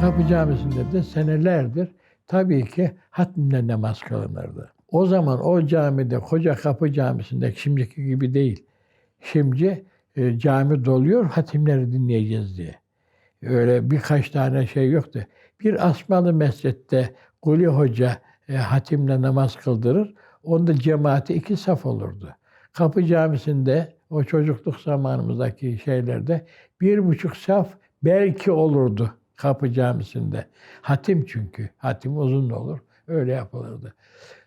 Kapı Camisi'nde de senelerdir tabii ki hatimle namaz kılınırdı. O zaman o camide, Koca Kapı Camisi'nde şimdiki gibi değil. Şimdi e, cami doluyor hatimleri dinleyeceğiz diye. Öyle birkaç tane şey yoktu. Bir Asmalı Mescid'de Kuli Hoca e, hatimle namaz kıldırır. Onda cemaati iki saf olurdu. Kapı Camisi'nde o çocukluk zamanımızdaki şeylerde bir buçuk saf belki olurdu Kapı Camisi'nde. Hatim çünkü. Hatim uzun olur. Öyle yapılırdı.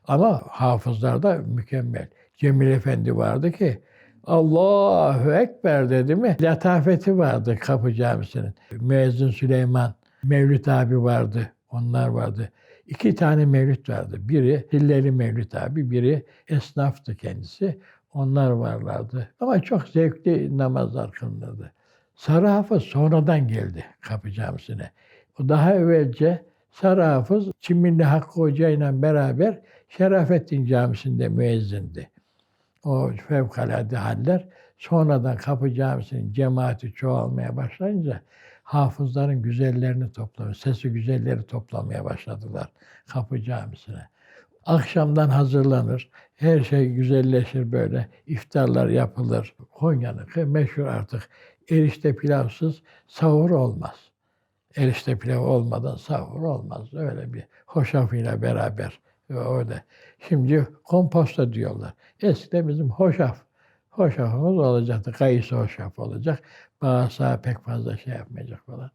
Ama hafızlar da mükemmel. Cemil Efendi vardı ki Allahu Ekber dedi mi? Latafeti vardı Kapı Camisi'nin. Müezzin Süleyman, Mevlüt abi vardı. Onlar vardı. İki tane mevlüt vardı. Biri Hilleli Mevlüt abi, biri esnaftı kendisi. Onlar varlardı. Ama çok zevkli namazlar kılınırdı. Sarı Hafız sonradan geldi Kapı Camisi'ne. O daha evvelce Sarı Hafız Çimilli Hakkı Hoca ile beraber Şerafettin Camisi'nde müezzindi. O fevkalade haller sonradan Kapı Camisi'nin cemaati çoğalmaya başlayınca hafızların güzellerini toplamaya, sesi güzelleri toplamaya başladılar Kapı Camisi'ne. Akşamdan hazırlanır, her şey güzelleşir böyle, iftarlar yapılır. Konya'nın meşhur artık erişte pilavsız sahur olmaz. Erişte pilav olmadan sahur olmaz. Öyle bir hoşafıyla beraber öyle. Şimdi komposta diyorlar. Eskiden bizim hoşaf. Hoşafımız olacaktı. Kayısı hoşaf olacak. Bağırsağı pek fazla şey yapmayacak falan.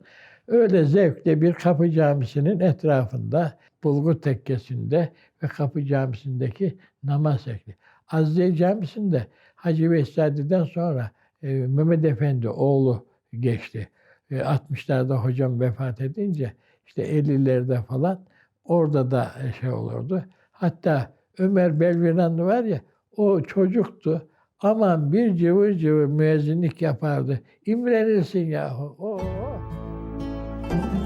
Öyle zevkle bir kapı camisinin etrafında, Bulgur Tekkesi'nde ve kapı camisindeki namaz şekli. Azize Camisi'nde Hacı Veysadi'den sonra e, Mehmet Efendi oğlu geçti. E, 60'larda hocam vefat edince işte 50'lerde falan orada da şey olurdu. Hatta Ömer Belviran var ya o çocuktu. Aman bir cıvır cıvır müezzinlik yapardı. İmrenirsin yahu. Oo. Thank you.